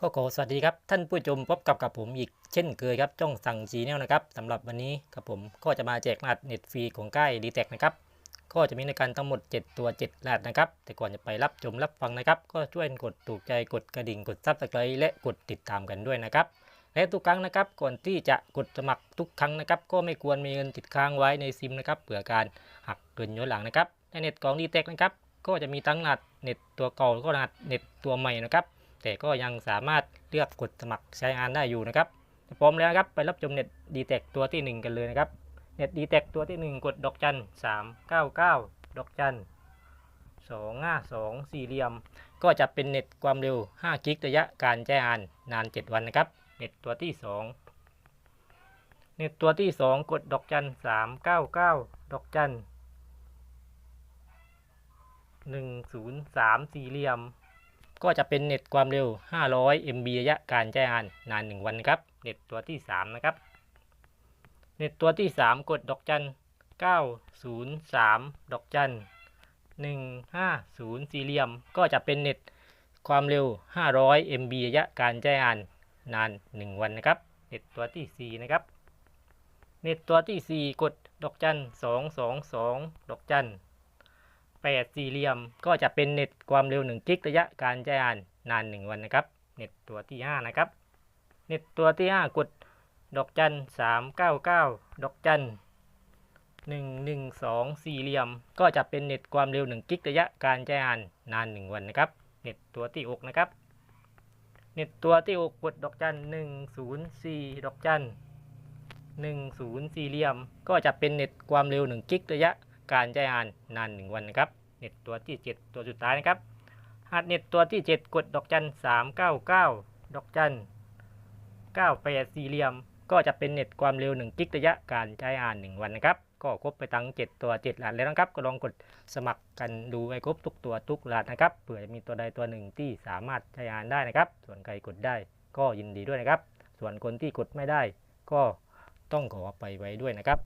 ก็ขอสวัสดีครับท่านผู้ชมพบกับกับผมอีกเช่นเคยครับจ้องสั่งจีแนลนะครับสำหรับวันนี้กับผมก็จะมาแจกรหัสเน็ตฟรีของค่ายดีแทนะครับ ก็จะมีในการทั้งหมด 7 ตัว7รหัสนะครับ แต่ก่อนจะไปรับชมรับฟังนะครับ ก็ช่วยกดถูกใจกดกระดิ่งกดซับสไครต์และกดติดตามกันด้วยนะครับและทุกครั้งนะครับก่อนที่จะกดสมัครทุกครั้งนะครับ ก็ไม่ควรมีเงินติดค้างไว้ในซิมนะครับเผื่อการหักเงินย้อนหลังนะครับในเน็ตของดีแทนะครับก็จะมีทั้งรหัสเน็ตตัวเก่าแล้วก็รหัสเน็ตตัวใหม่นะครับ แต่ก็ยังสามารถเลือกกดสมัครใช้งานได้อยู่นะครับพร้อมแล้วครับไปรับชมเน็ตดีแทตัวที่ 1 กันเลยนะครับเน็ตดีแทตัวที่ 1 กดดอกจัน3 9 9ดอกจัน2 5 2สี่เหลี่ยม ก็จะเป็นเน็ตความเร็ว5กิกระยะการใช้งานนาน 7 วันนะครับ เน็ตตัวที่ 2 เน็ตตัวที่ 2 กดดอกจัน3 9 9ดอกจัน103สี่เหลี่ยม ก็จะเป็นเน็ตความเร็ว 500 MB ระยะการใช้งานนาน 1 วันครับ เน็ตตัวที่ 3 นะครับ เน็ตตัวที่ 3 กดดอกจัน 903 ดอกจัน 150 สี่เหลี่ยม ก็จะเป็นเน็ตความเร็ว 500 MB ระยะการใช้งานนาน 1 วันนะครับ เน็ตตัวที่ 4 นะครับ เน็ตตัวที่ 4 กดดอกจัน 222 ดอกจัน 8สี่เหลี่ยม ก็จะเป็นเน็ตความเร็ว1กิกระยะการใช้งานนาน 1 วันนะครับ เน็ตตัวที่ 5 นะครับ เน็ตตัวที่ 5 กดดอกจัน399ดอกจัน112สี่เหลี่ยม ก็จะเป็นเน็ตความเร็ว1กิกระยะการใช้งานนาน 1 วันนะครับ เน็ตตัวที่ 6 นะครับ เน็ตตัวที่ 6 กดดอกจัน104ดอกจัน10สี่เหลี่ยม ก็จะเป็นเน็ตความเร็ว1กิกระยะ การใช้งานนาน 1 วันนะครับ เน็ตตัวที่ 7 ตัวสุดท้ายนะครับหากเน็ตตัวที่ 7 กดดอกจัน 399 ดอกจัน98สี่เหลี่ยม ก็จะเป็นเน็ตความเร็ว 1 กิกระยะการใช้งาน 1 วันนะครับ ก็ครบไปทั้ง 7 ตัว7รหัสแล้วนะครับ ก็ลองกดสมัครกันดูให้ครบทุกตัวทุกรหัสนะครับ เผื่อจะมีตัวใดตัวหนึ่งที่สามารถใช้งานได้นะครับ ส่วนใครกดได้ก็ยินดีด้วยนะครับ ส่วนคนที่กดไม่ได้ ก็ต้องขอไปไว้ด้วยนะครับ